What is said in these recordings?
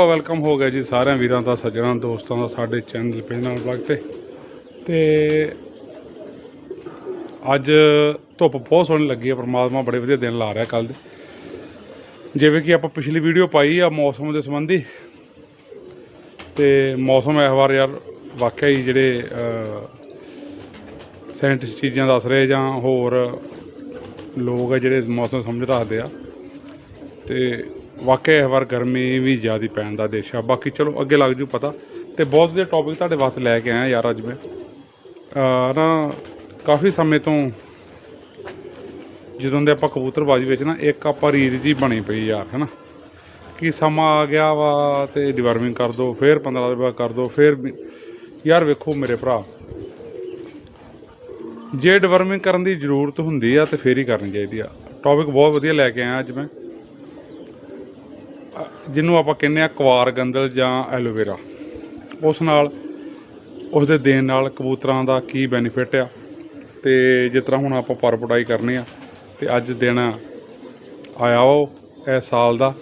Welcome ਹੋ ਗਿਆ ਜੀ ਸਾਰਿਆਂ ਵੀਰਾਂ ਦਾ, ਸੱਜਣਾ, ਦੋਸਤਾਂ ਦਾ, ਸਾਡੇ ਚੈਨਲ ਪੇਜ ਨਾਲ ਬਲੱਗ ਤੇ। ਤੇ ਅੱਜ ਧੁੱਪ ਬਹੁਤ ਸੋਹਣੀ ਲੱਗੀ ਹੈ ਪਰਮਾਤਮਾ ਬੜੇ ਵਧੀਆ ਦਿਨ ਲਾ ਰਿਹਾ ਕੱਲ ਦੇ। ਜਿਵੇਂ ਕਿ ਆਪਾਂ ਪਿਛਲੀ ਵੀਡੀਓ ਪਾਈ ਆ ਮੌਸਮ ਦੇ ਸੰਬੰਧੀ। ਤੇ ਮੌਸਮ ਇਸ ਵਾਰ ਯਾਰ ਵਾਕਿਆ ਹੀ ਜਿਹੜੇ ਸਾਇੰਟਿਸਟ ਚੀਜ਼ਾਂ ਦੱਸ ਰਹੇ ਜਾਂ ਹੋਰ ਲੋਕ ਆ ਜਿਹੜੇ ਮੌਸਮ ਸਮਝ ਰੱਖਦੇ ਆ। ਤੇ ਵਾਕਿਆ ਇਸ ਵਾਰ ਗਰਮੀ ਵੀ ਜ਼ਿਆਦਾ ਪੈਣ ਦਾ ਦੇਸ਼ ਆ। ਬਾਕੀ ਚਲੋ ਅੱਗੇ ਲੱਗ ਜੂ ਪਤਾ। ਤੇ ਬਹੁਤ ਵਧੀਆ ਟੌਪਿਕ ਤੁਹਾਡੇ ਵਾਸਤੇ ਲੈ ਕੇ ਆਇਆ ਯਾਰ ਅੱਜ ਮੈਂ। ਨਾ ਕਾਫੀ ਸਮੇਂ ਤੋਂ ਜਦੋਂ ਦੇ ਆਪਾਂ ਕਬੂਤਰਬਾਜੀ ਵਿੱਚ ਨਾ, ਇੱਕ ਆਪਾਂ ਰੀਤ ਜੀ ਬਣੀ ਪਈ ਯਾਰ, ਹੈਨਾ। ਕਿ ਸਮਾਂ ਆ ਗਿਆ ਵਾ ਤੇ ਡਿਵਰਮਿੰਗ ਕਰ ਦੋ, ਫਿਰ 15 ਦਿਨ ਬਾਅਦ ਕਰ ਦੋ, ਫਿਰ ਯਾਰ ਵੇਖੋ ਮੇਰੇ ਭਰਾ। ਜੇ ਡਿਵਰਮਿੰਗ ਕਰਨ ਦੀ ਜ਼ਰੂਰਤ ਹੁੰਦੀ ਆ ਤੇ ਫੇਰ ਹੀ ਕਰਨੀ ਚਾਹੀਦੀ ਆ। ਟੌਪਿਕ ਬਹੁਤ ਵਧੀਆ ਲੈ ਕੇ ਆਇਆ ਅੱਜ ਮੈਂ। ਜਿਹਨੂੰ ਆਪਾਂ ਕਹਿੰਦੇ ਆ ਕੁਆਰ ਗੰਦਲ ਜਾਂ ਐਲੋਵੇਰਾ। ਉਸ ਨਾਲ ਉਸ ਦੇ ਦੇਣ ਨਾਲ ਕਬੂਤਰਾਂ ਦਾ ਕੀ ਬੈਨੀਫਿਟ ਆ? ਤੇ ਜਿਸ ਤਰ੍ਹਾਂ ਹੁਣ ਆਪਾਂ ਪਰ ਪਟਾਈ ਕਰਨੀ ਆ, ਤੇ ਅੱਜ ਦਿਨ ਆਇਆ ਉਹ ਇਸ ਸਾਲ ਦਾ।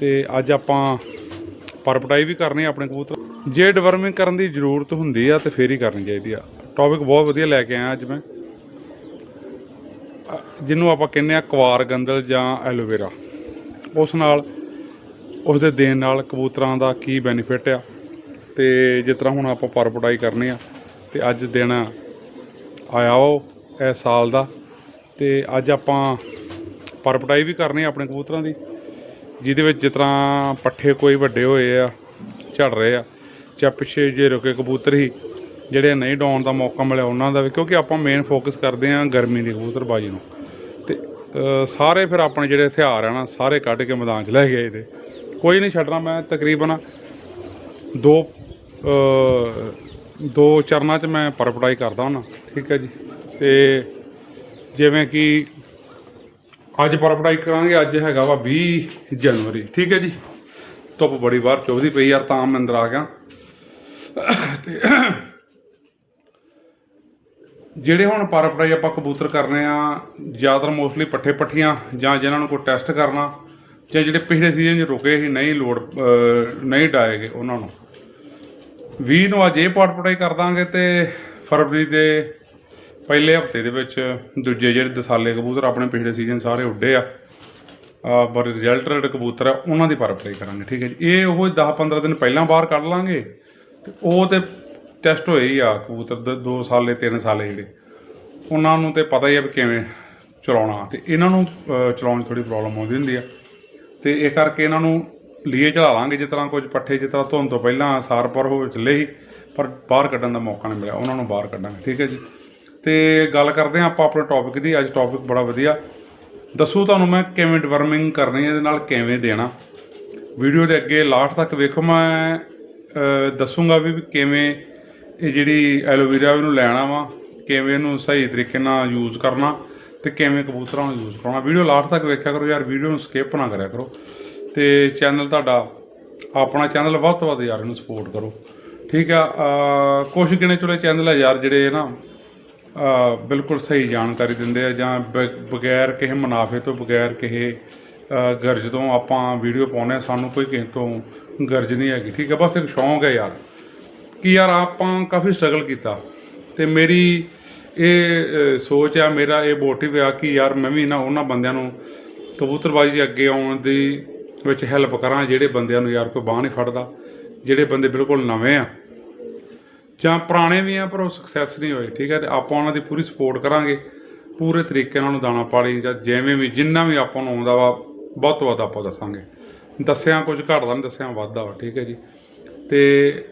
ਤੇ ਅੱਜ ਆਪਾਂ ਪਰ ਪਟਾਈ ਵੀ ਕਰਨੀ ਆ ਆਪਣੇ ਕਬੂਤਰ ਜੇ ਡਿਵਰਮਿੰਗ ਕਰਨ ਦੀ ਜ਼ਰੂਰਤ ਹੁੰਦੀ ਆ, ਤੇ ਫੇਰ ਹੀ ਕਰਨੀ ਚਾਹੀਦੀ ਆ। ਟੌਪਿਕ ਬਹੁਤ ਵਧੀਆ ਲੈ ਕੇ ਆਇਆ ਅੱਜ ਮੈਂ। ਜਿਹਨੂੰ ਆਪਾਂ ਕਹਿੰਦੇ ਆ ਕੁਆਰ ਗੰਦਲ ਜਾਂ ਐਲੋਵੇਰਾ। ਉਸ ਨਾਲ ਉਸ ਦੇ ਦੇਣ ਨਾਲ ਕਬੂਤਰਾਂ ਦਾ ਕੀ ਬੈਨੀਫਿਟ ਆ ਤੇ ਜਿਸ ਤਰ੍ਹਾਂ ਹੁਣ ਆਪਾਂ ਪਰ ਪਟਾਈ ਕਰਨੀ ਆ, ਤੇ ਅੱਜ ਦਿਨ ਆਇਆ ਉਹ ਇਸ ਸਾਲ ਦਾ, ਤੇ ਅੱਜ ਆਪਾਂ ਪਰ ਪਟਾਈ ਵੀ ਕਰਨੀ ਆ ਆਪਣੇ ਕਬੂਤਰਾਂ ਦੀ, ਜਿਹਦੇ ਵਿੱਚ ਜਿਸ ਤਰ੍ਹਾਂ ਪੱਠੇ ਕੋਈ ਵੱਡੇ ਹੋਏ ਆ, ਝੜ ਰਹੇ ਆ, ਜਾਂ ਪਿੱਛੇ ਜੇ ਰੁਕੇ ਕਬੂਤਰ ਹੀ, ਜਿਹੜੇ ਨਹੀਂ ਡਾਉਣ ਦਾ ਮੌਕਾ ਮਿਲਿਆ ਉਹਨਾਂ ਦਾ ਵੀ, ਕਿਉਂਕਿ ਆਪਾਂ ਮੇਨ ਫੋਕਸ ਕਰਦੇ ਆ ਗਰਮੀ ਦੀ ਕਬੂਤਰਬਾਜੀ ਨੂੰ, ਤੇ ਸਾਰੇ ਫਿਰ ਆਪਣੇ ਜਿਹੜੇ ਹਥਿਆਰ ਆ ਨਾ, ਸਾਰੇ ਕੱਢ ਕੇ ਮੈਦਾਨ 'ਚ ਲੈ ਗਏ ਇਹਦੇ ਕੋਈ ਨਹੀਂ ਛੱਡਣਾ ਮੈਂ ਤਕਰੀਬਨ ਦੋ ਦੋ ਚਰਨਾਂ 'ਚ ਮੈਂ ਪਰਪੜਾਈ ਕਰਦਾ ਹਾਂ ਠੀਕ ਹੈ ਜੀ। ਤੇ ਜਿਵੇਂ ਕਿ ਅੱਜ ਪਰਪੜਾਈ ਕਰਾਂਗੇ, ਅੱਜ ਹੈਗਾ ਵਾ 20 ਜਨਵਰੀ, ਠੀਕ ਹੈ ਜੀ। ਧੁੱਪ ਬੜੀ ਬਾਹਰ ਚੁੱਭਦੀ ਪਈ ਯਾਰ, ਤਾਂ ਮੈਂ ਅੰਦਰ ਆ ਗਿਆ। ਤੇ ਜਿਹੜੇ ਹੁਣ ਪਰ ਪੜਾਈ ਆਪਾਂ ਕਬੂਤਰ ਕਰਨੇ ਆ, ਜ਼ਿਆਦਾਤਰ ਮੋਸਟਲੀ ਪੱਠੇ ਪੱਠੀਆਂ ਜਾਂ ਜਿਨ੍ਹਾਂ ਨੂੰ ਕੋਈ ਟੈਸਟ ਕਰਨਾ ਜਾਂ ਜਿਹੜੇ ਪਿਛਲੇ ਸੀਜ਼ਨ 'ਚ ਰੁਕੇ ਸੀ ਨਹੀਂ ਲੋੜ ਅਹ, ਨਹੀਂ ਡਾਏਗੇ ਉਹਨਾਂ ਨੂੰ। 20 ਨੂੰ ਅੱਜ ਇਹ ਪਾਟ ਪਟਾਈ ਕਰ ਦਾਂਗੇ ਤੇ ਫਰਵਰੀ ਦੇ ਪਹਿਲੇ ਹਫ਼ਤੇ ਦੇ ਵਿੱਚ ਦੂਜੇ ਜਿਹੜੇ ਦਸਾਲੇ ਕਬੂਤਰ ਆਪਣੇ ਪਿਛਲੇ ਸੀਜ਼ਨ ਸਾਰੇ ਉੱਡੇ ਆ। ਪਰ ਰਿਜਲਟ ਰਿਜ਼ਲਟਡ ਕਬੂਤਰ ਆ ਉਹਨਾਂ ਦੀ ਪਰ ਕਰਾਂਗੇ ਠੀਕ ਹੈ ਜੀ। ਇਹ ਉਹ 10 15 ਦਿਨ ਪਹਿਲਾਂ ਬਾਹਰ ਕੱਢ ਲਾਂਗੇ ਤੇ ਉਹ ਤੇ ਟੈਸਟ ਹੋਏ ਹੀ ਆ ਕਬੂਤਰ 2 ਸਾਲੇ 3 ਸਾਲੇ ਜਿਹੜੇ। ਉਹਨਾਂ ਨੂੰ ਤੇ ਪਤਾ ਹੀ ਆ ਵੀ ਕਿਵੇਂ ਚਲਾਉਣਾ। ਤੇ ਇਹਨਾਂ ਨੂੰ ਚਲਾਉਣ 'ਚ ਥੋੜੀ ਪ੍ਰੋਬਲਮ ਆਉਂਦੀ ਹੁੰਦੀ ਆ। ਤੇ ਇਹ ਕਰਕੇ ਇਹਨਾਂ ਨੂੰ ਲੀਏ ਚਲਾ ਲਾਂਗੇ ਜਿਸ ਤਰ੍ਹਾਂ ਕੁਝ ਪੱਠੇ ਜਿਸ ਤਰ੍ਹਾਂ ਧੁੰਦ ਤੋਂ ਪਹਿਲਾਂ ਸਾਰਪਰ ਹੋ ਚੱਲੇ ਸੀ ਪਰ ਬਾਹਰ ਕੱਢਣ ਦਾ ਮੌਕਾ ਨਹੀਂ ਮਿਲਿਆ। ਉਹਨਾਂ ਨੂੰ ਬਾਹਰ ਕੱਢਾਂਗੇ ਠੀਕ ਹੈ ਜੀ? ਤੇ ਗੱਲ ਕਰਦੇ ਹਾਂ ਆਪਾਂ ਆਪਣੇ ਟੌਪਿਕ ਦੀ। ਅੱਜ ਟੌਪਿਕ ਬੜਾ ਵਧੀਆ। ਦੱਸੂ ਤੁਹਾਨੂੰ ਮੈਂ ਕਿਵੇਂ ਡਿਵਰਮਿੰਗ ਕਰਨੀ ਹੈ ਇਹਦੇ ਨਾਲ ਕਿਵੇਂ ਦੇਣਾ। ਵੀਡੀਓ ਦੇ ਅੱਗੇ ਲਾਸਟ ਤੱਕ ਵੇਖੋ ਮੈਂ ਅਹ, ਦੱਸੂਗਾ ਵੀ ਵੀ ਕਿਵੇਂ ਇਹ ਜਿਹੜੀ ਐਲੋਵੇਰਾ ਇਹਨੂੰ ਲੈਣਾ ਵਾ ਕਿਵੇਂ ਇਹਨੂੰ ਸਹੀ ਤਰੀਕੇ ਨਾਲ ਯੂਜ਼ ਕਰਨਾ। ਤੇ ਕਿਵੇਂ ਕਬੂਤਰਾਂ ਨੂੰ ਯੂਜ਼ ਕਰਾਉਣਾ। ਵੀਡੀਓ ਲਾਸਟ ਤੱਕ ਵੇਖਿਆ ਕਰੋ ਯਾਰ ਵੀਡੀਓ ਨੂੰ ਸਕਿਪ ਨਾ ਕਰਿਆ ਕਰੋ। ਤੇ ਚੈਨਲ ਤੁਹਾਡਾ ਆਪਣਾ ਚੈਨਲ ਵੱਧ ਤੋਂ ਵੱਧ ਯਾਰ ਇਹਨੂੰ ਸਪੋਰਟ ਕਰੋ। ਠੀਕ ਆ ਅਹ, ਕੁਛ ਗਿਣੇ ਚੁਲੇ ਚੈਨਲ ਆ ਯਾਰ ਜਿਹੜੇ ਨਾ ਬਿਲਕੁਲ ਸਹੀ ਜਾਣਕਾਰੀ ਦਿੰਦੇ ਆ ਜਾਂ ਬ- ਬਗੈਰ ਕਿਸੇ ਮੁਨਾਫੇ ਤੋਂ ਬਗੈਰ ਕਿਸੇ ਗਰਜ ਤੋਂ ਆਪਾਂ ਵੀਡੀਓ ਪਾਉਂਦੇ ਆ ਸਾਨੂੰ ਕੋਈ ਕਿਸੇ ਤੋਂ ਗਰਜ ਨਹੀਂ ਹੈਗੀ। ਠੀਕ ਹੈ ਬਸ ਇੱਕ ਸ਼ੌਂਕ ਹੈ ਯਾਰ। ਕਿ ਯਾਰ ਆਪਾਂ ਕਾਫੀ ਸਟਰਗਲ ਕੀਤਾ ਤੇ ਮੇਰੀ ਇਹ ਸੋਚ ਆ, ਮੇਰਾ ਇਹ ਮੋਟਿਵ ਆ ਕਿ ਯਾਰ ਮੈਂ ਵੀ ਨਾ ਉਹਨਾਂ ਬੰਦਿਆਂ ਨੂੰ ਕਬੂਤਰਬਾਜੀ ਅੱਗੇ ਆਉਣ ਦੀ ਵਿੱਚ ਹੈਲਪ ਕਰਾਂ, ਜਿਹੜੇ ਬੰਦਿਆਂ ਨੂੰ ਯਾਰ ਕੋਈ ਬਾਹ ਨਹੀਂ ਫੜਦਾ, ਜਿਹੜੇ ਬੰਦੇ ਬਿਲਕੁਲ ਨਵੇਂ ਆ। ਜਾਂ ਪੁਰਾਣੇ ਵੀ ਆ, ਪਰ ਉਹ ਸਕਸੈਸ ਨਹੀਂ ਹੋਏ, ਠੀਕ ਹੈ ਤੇ ਆਪਾਂ ਉਹਨਾਂ ਦੀ ਪੂਰੀ ਸਪੋਰਟ ਕਰਾਂਗੇ, ਪੂਰੇ ਤਰੀਕੇ ਨਾਲ ਦਾਣਾ ਪਾਣੀ ਜਾਂ ਜਿਵੇਂ ਵੀ, ਜਿੰਨਾ ਵੀ ਆਪਾਂ ਨੂੰ ਆਉਂਦਾ ਵਾ ਬਹੁਤ ਤੋਂ ਵੱਧ ਆਪਾਂ ਦੱਸਾਂਗੇ। ਦੱਸਿਆ ਕੁਝ ਘਟਦਾ ਨਹੀਂ, ਦੱਸਿਆ ਵੱਧਦਾ ਵਾ, ਠੀਕ ਹੈ ਜੀ? ਤੇ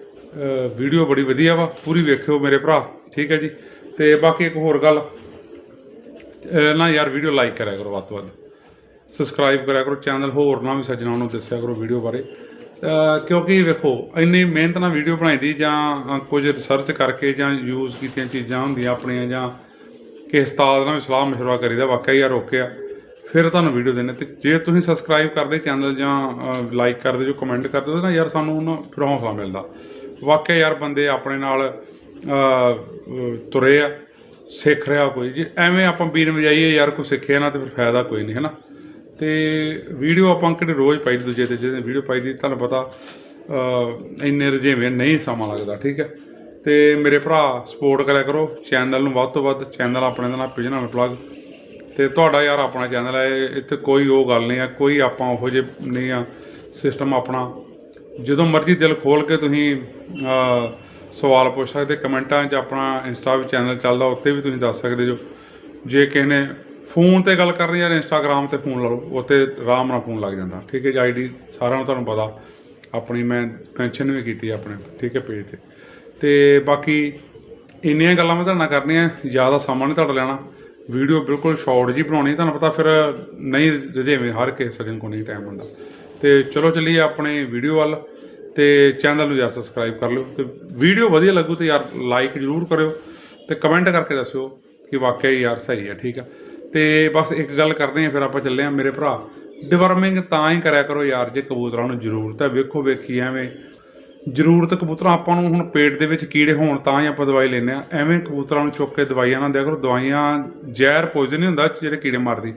ਵੀਡੀਓ ਬੜੀ ਵਧੀਆ ਵਾ, ਪੂਰੀ ਵੇਖਿਓ ਮੇਰੇ ਭਰਾ, ਠੀਕ ਹੈ ਜੀ? ਤੇ ਬਾਕੀ ਇੱਕ ਹੋਰ ਗੱਲ ਨਾ ਯਾਰ ਵੀਡੀਓ ਲਾਈਕ ਕਰਿਆ ਕਰੋ ਵੱਧ ਤੋਂ ਵੱਧ। ਸਬਸਕ੍ਰਾਈਬ ਕਰਿਆ ਕਰੋ ਚੈਨਲ ਹੋਰ ਨਾ ਵੀ ਸੱਜਣਾ ਨੂੰ ਦੱਸਿਆ ਕਰੋ ਵੀਡੀਓ ਬਾਰੇ। ਕਿਉਂਕਿ ਵੇਖੋ, ਇੰਨੀ ਮਿਹਨਤ ਨਾਲ ਵੀਡੀਓ ਬਣਾਈ ਦੀ ਜਾਂ ਕੁਝ ਰਿਸਰਚ ਕਰਕੇ ਜਾਂ ਯੂਜ਼ ਕੀਤੀਆਂ ਚੀਜ਼ਾਂ ਹੁੰਦੀਆਂ ਆਪਣੀਆਂ ਜਾਂ ਕਿਸੇ ਉਸਤਾਦ ਨਾਲ ਵੀ ਸਲਾਹ ਮਸ਼ਵਰਾ ਕਰੀਦਾ, ਵਾਕਿਆ ਯਾਰ ਰੋਕਿਆ। ਫਿਰ ਤੁਹਾਨੂੰ ਵੀਡੀਓ ਦੇਣੇ ਤੇ ਜੇ ਤੁਸੀਂ ਸਬਸਕ੍ਰਾਈਬ ਕਰਦੇ ਚੈਨਲ ਜਾਂ ਲਾਈਕ ਕਰਦੇ ਜੋ ਕਮੈਂਟ ਕਰਦੇ ਹੋ ਨਾ ਯਾਰ ਸਾਨੂੰ ਉਹਨਾਂ ਫਿਰ ਹੌਸਲਾ ਮਿਲਦਾ। ਵਾਕਿਆ ਯਾਰ ਬੰਦੇ ਆਪਣੇ ਨਾਲ ਤੁਰੇ ਆ, ਸਿੱਖ ਰਿਹਾ ਕੋਈ। ਜੇ ਐਵੇਂ ਆਪਾਂ ਬੀਨ ਵਜਾਈਏ ਯਾਰ ਕੋਈ ਸਿੱਖਿਆ ਨਾ ਤੇ ਫਿਰ ਫਾਇਦਾ ਕੋਈ ਨਹੀਂ ਹੈ ਨਾ ਤੇ ਵੀਡੀਓ ਆਪਾਂ ਕਿਹੜੇ ਰੋਜ਼ ਪਾਈ ਦੀ ਦੂਜੇ ਤੇ, ਜਿਹਦੇ ਵੀਡੀਓ ਪਾਈ ਦੀ, ਤੁਹਾਨੂੰ ਪਤਾ ਇੰਨੇ ਰਜੇਵੇਂ ਨਹੀਂ ਸਮਾਂ ਲੱਗਦਾ, ਠੀਕ ਹੈ? ਤੇ ਮੇਰੇ ਭਰਾ ਸਪੋਰਟ ਕਰਿਆ ਕਰੋ ਚੈਨਲ ਨੂੰ ਵੱਧ ਤੋਂ ਵੱਧ ਚੈਨਲ ਆਪਣੇ ਦਾ ਨਾਮ ਪਿਜਨਲ ਪਲੱਗ ਤੇ ਤੁਹਾਡਾ ਯਾਰ ਆਪਣਾ ਚੈਨਲ ਹੈ, ਇੱਥੇ ਕੋਈ ਉਹ ਗੱਲ ਨਹੀਂ ਆ, ਕੋਈ ਆਪਾਂ ਉਹੋ ਜਿਹੇ ਨਹੀਂ ਆ ਸਿਸਟਮ ਆਪਣਾ। ਜਦੋਂ ਮਰਜ਼ੀ ਦਿਲ ਖੋਲ ਕੇ ਤੁਸੀਂ ਸਵਾਲ ਪੁੱਛ ਸਕਦੇ, ਕਮੈਂਟਾਂ 'ਚ ਆਪਣਾ ਇੰਸਟਾ ਵੀ ਚੈਨਲ ਚੱਲਦਾ ਉੱਤੇ ਵੀ ਤੁਸੀਂ ਦੱਸ ਸਕਦੇ ਜੋ। ਜੇ ਕਿਸੇ ਨੇ ਫੋਨ ਤੇ ਗੱਲ ਕਰਨੀ ਯਾਰ ਇੰਸਟਾਗ੍ਰam ਤੇ ਫੋਨ ਲਾ ਲਓ ਉੱਤੇ ਆਰਾਮ ਨਾਲ ਫੋਨ ਲੱਗ ਜਾਂਦਾ। ਠੀਕ ਹੈ ਜੀ, ਆਈਡੀ ਸਾਰਿਆਂ ਨੂੰ ਤੁਹਾਨੂੰ ਪਤਾ। ਆਪਣੀ ਮੈਂ ਪੈਨਸ਼ਨ ਵੀ ਕੀਤੀ ਆਪਣੇ, ਠੀਕ ਹੈ ਪੇਜ ਤੇ। ਤੇ ਬਾਕੀ ਇੰਨੀਆਂ ਗੱਲਾਂ ਮੈਂ ਤੁਹਾਡੇ ਨਾਲ ਕਰਨੀਆਂ ਜ਼ਿਆਦਾ ਸਮਾਂ ਨਹੀਂ ਤੁਹਾਡਾ ਲੈਣਾ। ਵੀਡੀਓ ਬਿਲਕੁਲ ਸ਼ਾਰਟ ਜੀ ਬਣਾਉਣੀ, ਤੁਹਾਨੂੰ ਪਤਾ ਫਿਰ ਨਹੀਂ ਰਜੇਵੇਂ ਹਰ ਕਿਸੇ ਸਜਣ ਕੋਲ ਨਹੀਂ ਟਾਈਮ ਹੁੰਦਾ। ਤੇ ਚਲੋ ਚੱਲੀਏ ਆਪਣੇ ਵੀਡੀਓ ਵੱਲ। ਤੇ ਚੈਨਲ ਨੂੰ ਯਾਰ ਸਬਸਕ੍ਰਾਈਬ ਕਰ ਲਿਓ ਤੇ ਵੀਡੀਓ ਵਧੀਆ ਲੱਗੂ ਤੇ ਯਾਰ ਲਾਈਕ ਜ਼ਰੂਰ ਕਰਿਓ ਤੇ ਕਮੈਂਟ ਕਰਕੇ ਦੱਸਿਓ ਕਿ ਵਾਕਿਆ ਯਾਰ ਸਹੀ ਹੈ, ਠੀਕ ਆ। ਤੇ ਬਸ ਇੱਕ ਗੱਲ ਕਰਦੇ ਆ ਫਿਰ ਆਪਾਂ ਚੱਲੇ ਆ ਮੇਰੇ ਭਰਾ। ਡਿਵਰਮਿੰਗ ਤਾਂ ਹੀ ਕਰਿਆ ਕਰੋ ਯਾਰ ਜੇ ਕਬੂਤਰਾਂ ਨੂੰ ਜ਼ਰੂਰਤ ਹੈ। ਵੇਖੋ, ਵੇਖੀ ਐਵੇਂ ਜ਼ਰੂਰਤ ਕਬੂਤਰਾਂ ਆਪਾਂ ਨੂੰ ਹੁਣ ਪੇਟ ਦੇ ਵਿੱਚ ਕੀੜੇ ਹੋਣ ਤਾਂ ਹੀ ਆਪਾਂ ਦਵਾਈ ਲੈਂਦੇ ਆ ਐਵੇਂ ਕਬੂਤਰਾਂ ਨੂੰ ਚੁੱਕ ਕੇ ਦਵਾਈਆਂ ਨਾ ਦਿਆ ਕਰੋ। ਦਵਾਈਆਂ ਜ਼ਹਿਰ ਪੋਇਜ਼ਨ ਨਹੀਂ ਹੁੰਦਾ ਜਿਹੜੇ ਕੀੜੇ ਮਾਰਦੀ।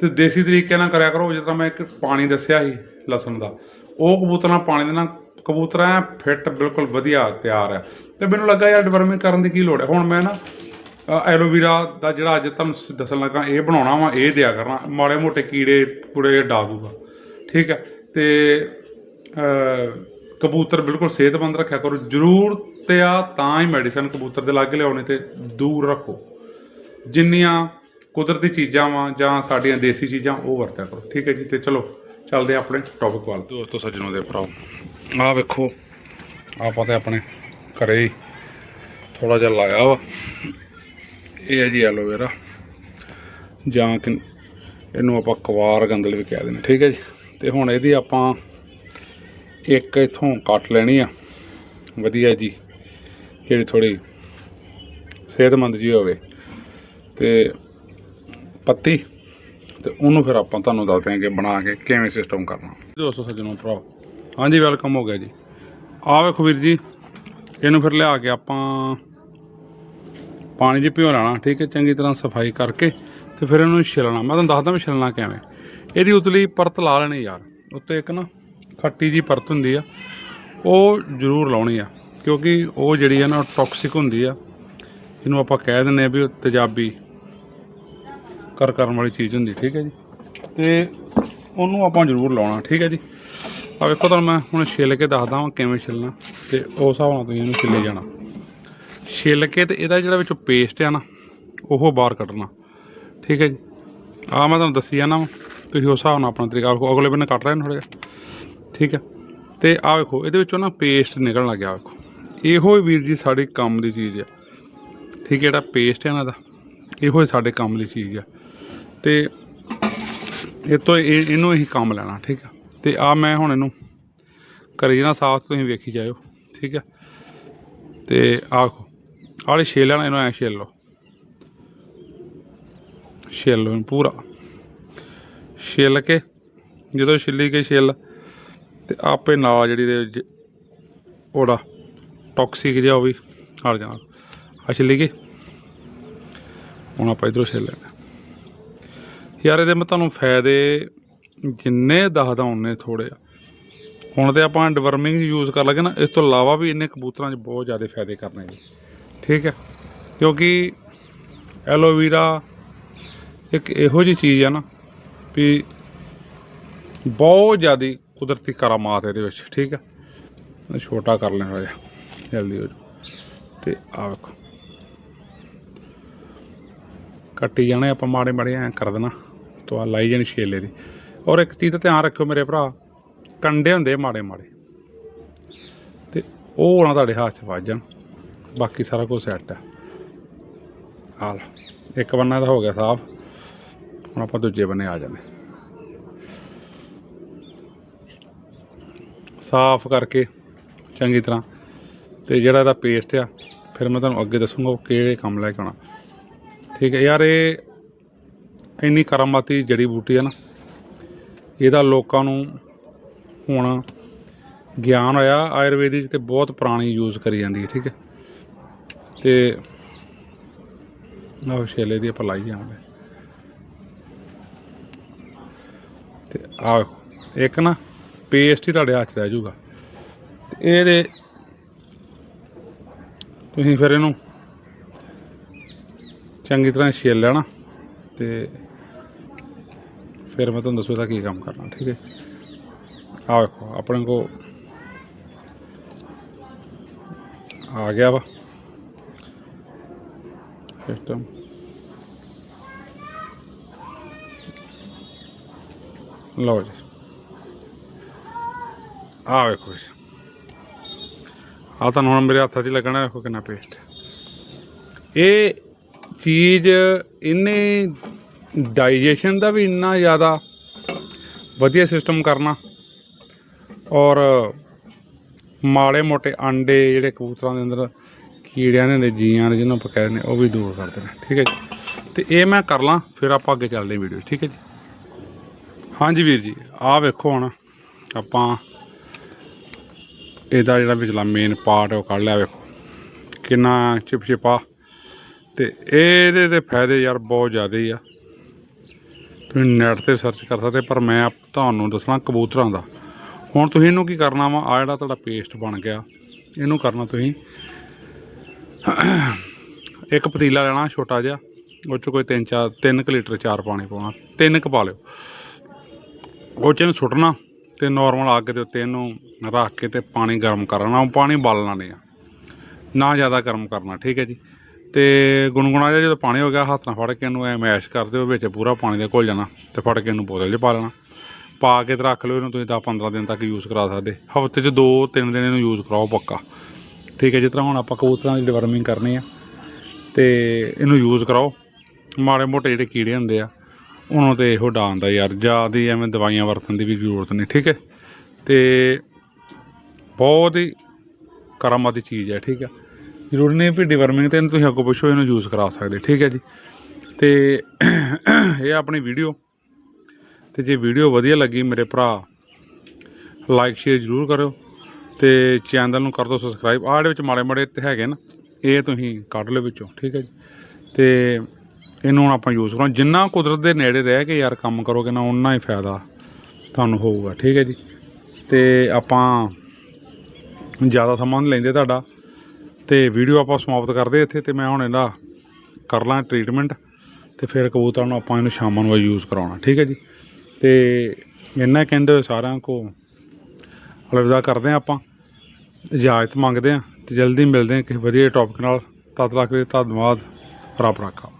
ਤੇ ਦੇਸੀ ਤਰੀਕੇ ਨਾਲ ਕਰਿਆ ਕਰੋ। ਜਿਸ ਤਰ੍ਹਾਂ ਮੈਂ ਇੱਕ ਪਾਣੀ ਦੱਸਿਆ ਸੀ ਲਸਣ ਦਾ। ਉਹ ਕਬੂਤਰਾਂ ਪਾਣੀ ਦੇ ਨਾਲ ਕਬੂਤਰ ਐ ਫਿੱਟ ਬਿਲਕੁਲ ਵਧੀਆ, ਤਿਆਰ ਹੈ। ਤੇ ਮੈਨੂੰ ਲੱਗਾ ਯਾਰ ਡਿਵਰਮਿੰਗ ਕਰਨ ਦੀ ਕੀ ਲੋੜ ਹੈ? ਹੁਣ ਮੈਂ ਨਾ ਐਲੋਵੀਰਾ ਦਾ ਜਿਹੜਾ ਅੱਜ ਤੁਹਾਨੂੰ ਸ- ਦੱਸਣ ਲੱਗਾ, ਇਹ ਬਣਾਉਣਾ ਵਾ, ਇਹ ਦਿਆ ਕਰਨਾ। ਮਾੜੇ ਮੋਟੇ ਕੀੜੇ ਕੁੜੇ ਡਾ ਦੂਗਾ। ਠੀਕ ਹੈ? ਤੇ ਕਬੂਤਰ ਬਿਲਕੁਲ ਸਿਹਤਮੰਦ ਰੱਖਿਆ ਕਰੋ। ਜ਼ਰੂਰਤ ਆ, ਤਾਂ ਹੀ ਮੈਡੀਸਨ ਕਬੂਤਰ ਦੇ ਲਾਗੇ ਲਿਆਉਣੇ ਤੇ ਦੂਰ ਰੱਖੋ। ਜਿੰਨੀਆਂ ਕੁਦਰਤੀ ਚੀਜ਼ਾਂ ਵਾਂ ਜਾਂ ਸਾਡੀਆਂ ਦੇਸੀ ਚੀਜ਼ਾਂ, ਉਹ ਵਰਤਿਆ ਕਰੋ। ਠੀਕ ਹੈ ਜੀ? ਤੇ ਚਲੋ, ਚੱਲਦੇ ਆਪਣੇ ਟੌਪਿਕ ਵੱਲ। ਦੋਸਤੋ, ਸੱਜਣੋ ਦੇ ਭਰਾਓ ਆਹ ਵੇਖੋ, ਆਪਾਂ ਤੇ ਆਪਣੇ ਘਰੇ ਹੀ ਥੋੜਾ ਜਿਹਾ ਲਾਇਆ ਵਾ। ਇਹ ਹੈ ਜੀ ਐਲੋਵੇਰਾ ਜਾਂ ਕਿ ਇਹਨੂੰ ਆਪਾਂ ਕਵਾਰ ਗੰਦਲ ਵੀ ਕਹਿ ਦਿੰਦੇ, ਠੀਕ ਹੈ ਜੀ? ਤੇ ਹੁਣ ਇਹਦੀ ਆਪਾਂ ਇੱਕ ਇਥੋਂ ਕੱਟ ਲੈਣੀ ਆ। ਵਧੀਆ ਜੀ, ਜਿਹੜੀ ਥੋੜੀ ਸਿਹਤਮੰਦ ਜੀ ਹੋਵੇ। ਤੇ ਪੱਤੀ, ਤੇ ਉਹਨੂੰ ਫਿਰ ਆਪਾਂ ਤੁਹਾਨੂੰ ਦੱਸਦੇ ਹਾਂ ਕਿ ਬਣਾ ਕੇ ਕਿਵੇਂ ਸਿਸਟਮ ਕਰਨਾ। ਦੋਸਤੋ, ਸੱਜਣੋ ਭਰਾ ਹਾਂਜੀ ਵੈਲਕਮ ਹੋ ਗਿਆ ਜੀ। ਆਹ ਵੇਖੋ ਵੀਰ ਜੀ, ਇਹਨੂੰ ਫਿਰ ਲਿਆ ਕੇ ਆਪਾਂ ਪਾਣੀ 'ਚ ਭਿਓ ਲੈਣਾ, ਠੀਕ ਹੈ, ਚੰਗੀ ਤਰ੍ਹਾਂ ਸਫ਼ਾਈ ਕਰਕੇ ਤੇ ਫਿਰ ਇਹਨੂੰ ਛਿਲਣਾ। ਮੈਂ ਤੁਹਾਨੂੰ ਦੱਸਦਾ ਵੀ ਛਿਲਣਾ ਕਿਵੇਂ। ਇਹਦੀ ਉਤਲੀ ਪਰਤ ਲਾ ਲੈਣੀ ਯਾਰ, ਉੱਤੇ ਇੱਕ ਨਾ ਖੱਟੀ ਜੀ ਪਰਤ ਹੁੰਦੀ ਆ, ਉਹ ਜ਼ਰੂਰ ਲਾਉਣੀ ਆ, ਕਿਉਂਕਿ ਉਹ ਜਿਹੜੀ ਆ ਨਾ ਟੌਕਸਿਕ ਹੁੰਦੀ ਆ। ਇਹਨੂੰ ਆਪਾਂ ਕਹਿ ਦਿੰਦੇ ਆ ਵੀ ਉਹ ਤੇਜ਼ਾਬੀ ਕਰ ਕਰਨ ਵਾਲੀ ਚੀਜ਼ ਹੁੰਦੀ, ਠੀਕ ਹੈ ਜੀ। ਤੇ ਉਹਨੂੰ ਆਪਾਂ ਜ਼ਰੂਰ ਲਾਉਣਾ, ਠੀਕ ਹੈ ਜੀ। ਆ ਵੇਖੋ ਤੁਹਾਨੂੰ ਮੈਂ ਹੁਣ ਛਿੱਲ ਕੇ ਦੱਸਦਾ ਹਾਂ ਕਿਵੇਂ ਛਿੱਲਣਾ ਤੇ ਉਸ ਹਿਸਾਬ ਨਾਲ ਤੁਸੀਂ ਇਹਨੂੰ ਛਿੱਲੇ ਜਾਣਾ। ਛਿੱਲ ਕੇ ਤੇ ਇਹਦਾ ਜਿਹੜਾ ਵਿੱਚੋਂ ਪੇਸਟ ਆ ਨਾ, ਉਹ ਬਾਹਰ ਕੱਢਣਾ। ਠੀਕ ਹੈ ਜੀ? ਆ ਮੈਂ ਤੁਹਾਨੂੰ ਦੱਸੀ ਜਾਣਾ ਵਾ, ਤੁਸੀਂ ਉਸ ਹਿਸਾਬ ਨਾਲ ਆਪਣਾ ਤਰੀਕਾ ਰੱਖੋ ਅਗਲੇ ਬੰਨੇ ਕੱਟ ਰਹੇ ਨੇ ਥੋੜ੍ਹਾ ਜਿਹਾ। ਠੀਕ ਹੈ? ਤੇ ਆ ਵੇਖੋ, ਇਹਦੇ ਵਿੱਚੋਂ ਨਾ ਪੇਸਟ ਨਿਕਲਣ ਲੱਗਿਆ ਵੇਖੋ। ਇਹੋ ਹੀ ਵੀਰ ਜੀ ਸਾਡੇ ਕੰਮ ਦੀ ਚੀਜ਼ ਆ। ਠੀਕ ਹੈ, ਜਿਹੜਾ ਪੇਸਟ ਹੈ ਨਾ ਦਾ ਇਹੋ ਹੀ ਸਾਡੇ ਕੰਮ ਦੀ ਚੀਜ਼ ਆ। ਤੇ ਇਹ ਤੋਂ ਇਹ, ਇਹਨੂੰ ਹੀ ਕੰਮ ਲੈਣਾ, ਠੀਕ ਆ? ਤੇ ਆ ਮੈਂ ਹੁਣ ਇਹਨੂੰ ਕਰੀ ਨਾ ਸਾਫ਼, ਤੁਸੀਂ ਵੇਖੀ ਜਾਇਓ, ਠੀਕ ਹੈ? ਤੇ ਆਖੋ ਆਲੇ ਛੇਲ ਲੈਣਾ, ਇਹਨੂੰ ਐ ਛੇਲ ਲਓ। ਛੇਲ ਲਓ ਇਹਨੂੰ ਪੂਰਾ। ਛਿੱਲ ਕੇ, ਜਦੋਂ ਛਿੱਲੀ ਗਈ ਛਿੱਲ, ਤੇ ਆਪੇ ਨਾਲ ਜਿਹੜੀ ਦੇ ਵਿੱਚ ਉਹਦਾ ਟੌਕਸਿਕ ਜਿਹਾ ਉਹ ਵੀ ਹਟ ਜਾਣਾ। ਆ ਛਿੱਲੀ ਗਈ। ਹੁਣ ਆਪਾਂ ਇਧਰੋਂ ਛਿੱਲ ਲੈਣਾ ਯਾਰ ਇਹਦੇ ਮੈਂ ਤੁਹਾਨੂੰ ਫਾਇਦੇ ਜਿੰਨੇ ਦੱਸਦਾ ਉਹਨੇ ਥੋੜੇ ਆ। ਹੁਣ ਤੇ ਆਪਾਂ ਡਿਵਰਮਿੰਗ ਯੂਜ਼ ਕਰ ਲਗੇ ਨਾ, ਇਸ ਤੋਂ ਇਲਾਵਾ ਵੀ ਇਹਨੇ ਕਬੂਤਰਾਂ 'ਚ ਬਹੁਤ ਜ਼ਿਆਦਾ ਫਾਇਦੇ ਕਰਨੇ ਜੀ। ਠੀਕ ਹੈ? ਕਿਉਂਕਿ ਐਲੋਵੀਰਾ ਇੱਕ ਇਹੋ ਜਿਹੀ ਚੀਜ਼ ਆ ਨਾ ਵੀ ਬਹੁਤ ਜ਼ਿਆਦਾ ਕੁਦਰਤੀ ਕਰਾਮਾਤ ਇਹਦੇ ਵਿੱਚ, ਠੀਕ ਹੈ? ਛੋਟਾ ਕਰ ਲੈਣਾ ਥੋੜ੍ਹਾ ਜਿਹਾ ਜਲਦੀ ਹੋ ਜਾਊ ਤੇ ਆ ਵੇਖੋ। ਕੱਟੀ ਜਾਣੇ ਆਪਾਂ ਮਾੜੇ ਮਾੜੇ ਐ ਕਰ ਦੇਣਾ। ਤੋਂ ਆ ਲਾਈ ਜਾਣੀ ਛੇਲੇ ਦੀ। ਔਰ ਇੱਕ ਚੀਜ਼ ਦਾ ਧਿਆਨ ਰੱਖਿਓ ਮੇਰੇ ਭਰਾ, ਕੰਡੇ ਹੁੰਦੇ ਮਾੜੇ ਮਾੜੇ। ਤੇ ਉਹ ਨਾ ਤੁਹਾਡੇ ਹੱਥ 'ਚ ਵੱਜ ਜਾਣ, ਬਾਕੀ ਸਾਰਾ ਕੁਝ ਸੈੱਟ ਹੈ ਆ ਇੱਕ ਬੰਨਾ ਤਾਂ ਹੋ ਗਿਆ ਸਾਫ਼, ਹੁਣ ਆਪਾਂ ਦੂਜੇ ਬੰਨੇ ਆ ਜਾਂਦੇ। ਸਾਫ਼ ਕਰਕੇ, ਚੰਗੀ ਤਰ੍ਹਾਂ, ਤੇ ਜਿਹੜਾ ਇਹਦਾ ਪੇਸਟ ਆ, ਫਿਰ ਮੈਂ ਤੁਹਾਨੂੰ ਅੱਗੇ ਦੱਸੂਗਾ ਉਹ ਕਿਹੜੇ ਕੰਮ ਲੈ ਕੇ ਆਉਣਾ। ਠੀਕ ਹੈ ਯਾਰ, ਇਹ ਇੰਨੀ ਕਰਮਾਤੀ ਜੜੀ ਬੂਟੀ ਆ ਨਾ ਇਹਦਾ ਲੋਕਾਂ ਨੂੰ ਹੁਣ ਗਿਆਨ ਹੋਇਆ। ਆਯੁਰਵੇਦਿਕ ਤੇ ਬਹੁਤ ਪੁਰਾਣੀ ਯੂਜ਼ ਕਰੀ ਜਾਂਦੀ ਹੈ, ਠੀਕ ਹੈ। ਤੇ ਆਹ ਛੇਲੇ ਦੀ ਆਪਾਂ ਲਾਈ ਜਾਵਾਂਗੇ। ਆ ਵੇਖੋ ਇੱਕ ਨਾ ਪੇਸਟ ਹੀ ਤੁਹਾਡੇ ਹੱਥ 'ਚ ਰਹਿ ਜਾਊਗਾ। ਤੇ ਇਹਦੇ ਤੁਸੀਂ ਫਿਰ ਇਹਨੂੰ ਚੰਗੀ ਤਰ੍ਹਾਂ ਛਿੱਲ ਲੈਣਾ ਤੇ ਫਿਰ ਮੈਂ ਤੁਹਾਨੂੰ ਦੱਸੂ ਇਹਦਾ ਕੀ ਕੰਮ ਕਰਨਾ, ਠੀਕ ਹੈ। ਆ ਵੇਖੋ, ਆਪਣੇ ਕੋ ਆ ਗਿਆ ਵਾ। ਸਿਸਟਮ। ਲਓ ਜੀ। ਆ ਵੇਖੋ ਜੀ। ਆ ਤੁਹਾਨੂੰ ਹੁਣ ਮੇਰੇ ਹੱਥਾਂ 'ਚ ਲੱਗਣਾ, ਵੇਖੋ ਕਿੰਨਾ ਪੇਸਟ ਇਹ ਚੀਜ਼ ਇਹਨੇ ਡਾਈਜੈਸ਼ਨ ਦਾ ਵੀ ਇੰਨਾ ਜ਼ਿਆਦਾ ਵਧੀਆ ਸਿਸਟਮ ਕਰਨਾ ਔਰ ਮਾੜੇ ਮੋਟੇ ਆਂਡੇ ਜਿਹੜੇ ਕਬੂਤਰਾਂ ਦੇ ਅੰਦਰ ਕੀੜਿਆਂ ਨੇ ਜੀਆਂ ਨੇ ਜਿਹਨੂੰ ਆਪਾਂ ਕਹਿੰਦੇ ਨੇ, ਉਹ ਵੀ ਦੂਰ ਕਰਦੇ ਨੇ ਠੀਕ ਹੈ ਜੀ। ਤੇ ਇਹ ਮੈਂ ਕਰ ਲਾਂ, ਫਿਰ ਆਪਾਂ ਅੱਗੇ ਚੱਲਦੇ ਵੀਡੀਓ, ਠੀਕ ਹੈ ਜੀ। ਹਾਂਜੀ ਵੀਰ ਜੀ, ਆਹ ਵੇਖੋ ਹੁਣ ਆਪਾਂ ਇਹਦਾ ਜਿਹੜਾ ਵਿਚਲਾ ਮੇਨ ਪਾਰਟ ਉਹ ਕੱਢ ਲਿਆ ਵੇਖੋ। ਕਿੰਨਾ ਚਿਪਚਿਪਾ ਤੇ ਇਹਦੇ ਦੇ ਫਾਇਦੇ ਯਾਰ ਬਹੁਤ ਜ਼ਿਆਦਾ ਹੀ ਆ। ਤੁਸੀਂ ਨੈਟ ਤੇ ਸਰਚ ਕਰ ਸਕਦੇ, ਪਰ ਮੈਂ ਤੁਹਾਨੂੰ ਦੱਸਣਾ ਕਬੂਤਰਾਂ ਦਾ। ਹੁਣ ਤੁਸੀਂ ਇਹਨੂੰ ਕੀ ਕਰਨਾ ਵਾ? ਆ ਜਿਹੜਾ ਤੁਹਾਡਾ ਪੇਸਟ ਬਣ ਗਿਆ, ਇਹਨੂੰ ਕਰਨਾ ਤੁਸੀਂ ਇੱਕ ਪਤੀਲਾ ਲੈਣਾ, ਛੋਟਾ ਜਿਹਾ। ਉਹ ਚ ਕੋਈ 3 4 3 ਲੀਟਰ ਚਾਰ ਪਾਣੀ ਪਾਉਣਾ। ਤਿੰਨ ਕੁ ਪਾ ਲਿਓ। ਉਹ ਚ ਇਹਨੂੰ ਸੁੱਟਣਾ ਤੇ ਨਾਰਮਲ ਅੱਗ ਦੇ ਉੱਤੇ ਇਹਨੂੰ ਰੱਖ ਕੇ ਤੇ ਪਾਣੀ ਗਰਮ ਕਰਨਾ। ਉਹ ਪਾਣੀ ਬਾਲਣਾ ਨਹੀਂ ਆ। ਨਾ ਜ਼ਿਆਦਾ ਗਰਮ ਕਰਨਾ, ਠੀਕ ਹੈ ਜੀ? ਤੇ ਗੁਣਗੁਣਾ ਜਿਹਾ ਜਦੋਂ ਪਾਣੀ ਹੋ ਗਿਆ, ਹੱਥ ਨਾਲ ਫੜ ਕੇ ਇਹਨੂੰ ਐ ਮੈਸ਼ ਕਰ ਦਿਓ, ਵਿੱਚ ਪੂਰਾ ਪਾਣੀ ਦੇ ਘੁਲ ਜਾਣਾ ਤੇ ਫੜ ਕੇ ਇਹਨੂੰ ਬੋਤਲ 'ਚ ਪਾ ਲੈਣਾ। ਪਾ ਕੇ ਤੇ ਰੱਖ ਲਓ ਇਹਨੂੰ, ਤੁਸੀਂ 10 15 ਦਿਨ ਤੱਕ ਯੂਜ਼ ਕਰਾ ਸਕਦੇ। ਹਫ਼ਤੇ 'ਚ 2 3 ਦਿਨ ਇਹਨੂੰ ਯੂਜ਼ ਕਰਾਓ ਪੱਕਾ। ਠੀਕ ਹੈ, ਜਿਸ ਤਰ੍ਹਾਂ ਹੁਣ ਆਪਾਂ ਕਬੂਤਰਾਂ ਦੀ ਡਿਵਰਮਿੰਗ ਕਰਨੀ ਆ, ਤੇ ਇਹਨੂੰ ਯੂਜ਼ ਕਰਾਓ। ਮਾੜੇ ਮੋਟੇ ਜਿਹੜੇ ਕੀੜੇ ਹੁੰਦੇ ਆ, ਉਹਨਾਂ ਤੇ ਇਹੋ ਡਾਂ ਦਾ ਯਾਰ, ਜਿਆਦੀ ਐਵੇਂ ਦਵਾਈਆਂ ਵਰਤਣ ਦੀ ਵੀ ਜ਼ਰੂਰਤ ਨਹੀਂ, ਠੀਕ ਹੈ। ਤੇ ਬਹੁਤ ਹੀ ਕਰਾਮਾਤ ਚੀਜ਼ ਹੈ, ਠੀਕ ਹੈ। ਜ਼ਰੂਰੀ ਨਹੀਂ ਵੀ ਡਿਵਰਮਿੰਗ ਤੇ ਇਹਨੂੰ ਤੁਸੀਂ ਅੱਗੋਂ ਪੁੱਛੋ, ਇਹਨੂੰ ਯੂਜ਼ ਕਰਾ ਸਕਦੇ, ਠੀਕ ਹੈ ਜੀ। ਤੇ ਇਹ ਆਪਣੀ ਵੀਡੀਓ ਤੇ ਜੇ ਵੀਡੀਓ ਵਧੀਆ ਲੱਗੀ ਮੇਰੇ ਭਰਾ ਲਾਈਕ ਸ਼ੇਅਰ ਜ਼ਰੂਰ ਕਰਿਓ। ਤੇ ਚੈਨਲ ਨੂੰ ਕਰ ਦਿਓ ਸਬਸਕ੍ਰਾਈਬ ਆਹ ਜਿਹੜੇ ਵਿੱਚ ਮਾੜੇ ਮਾੜੇ ਤੇ ਹੈਗੇ ਨਾ, ਇਹ ਤੁਸੀਂ ਕੱਢ ਲਿਓ ਵਿੱਚੋਂ, ਠੀਕ ਹੈ ਜੀ। ਤੇ ਇਹਨੂੰ ਹੁਣ ਆਪਾਂ ਯੂਜ਼ ਕਰਾਂ ਜਿੰਨਾ ਕੁਦਰਤ ਦੇ ਨੇੜੇ ਰਹਿ ਕੇ ਯਾਰ ਕੰਮ ਕਰੋਗੇ ਨਾ ਉਨਾ ਹੀ ਫਾਇਦਾ ਤੁਹਾਨੂੰ ਹੋਊਗਾ, ਠੀਕ ਹੈ ਜੀ। ਤੇ ਆਪਾਂ ਜ਼ਿਆਦਾ ਸਮਾਂ ਨਹੀਂ ਲੈਂਦੇ ਤੁਹਾਡਾ। ਤੇ ਵੀਡੀਓ ਆਪਾਂ ਸਮਾਪਤ ਕਰਦੇ ਇੱਥੇ ਤੇ ਮੈਂ ਹੁਣ ਇਹਦਾ ਕਰ ਲਾਂ ਟ੍ਰੀਟਮੈਂਟ ਤੇ ਫਿਰ ਕਬੂਤਰਾਂ ਨੂੰ ਆਪਾਂ ਇਹਨੂੰ ਸ਼ਾਮਾਂ ਨੂੰ ਯੂਜ਼ ਕਰਾਉਣਾ, ਠੀਕ ਹੈ ਜੀ? ਤੇ ਇੰਨਾ ਕਹਿੰਦੇ ਹੋਏ ਸਾਰਿਆਂ ਕੋ ਅਲਵਿਦਾ ਕਰਦੇ ਹਾਂ ਆਪਾਂ, ਇਜਾਜ਼ਤ ਮੰਗਦੇ ਹਾਂ ਤੇ ਜਲਦੀ ਮਿਲਦੇ ਹਾਂ ਕਿਸੇ ਵਧੀਆ ਟੌਪਿਕ ਨਾਲ। ਤਦ ਤੱਕ ਲਈ ਧੰਨਵਾਦ, ਰੱਬ ਰਾਖਾ।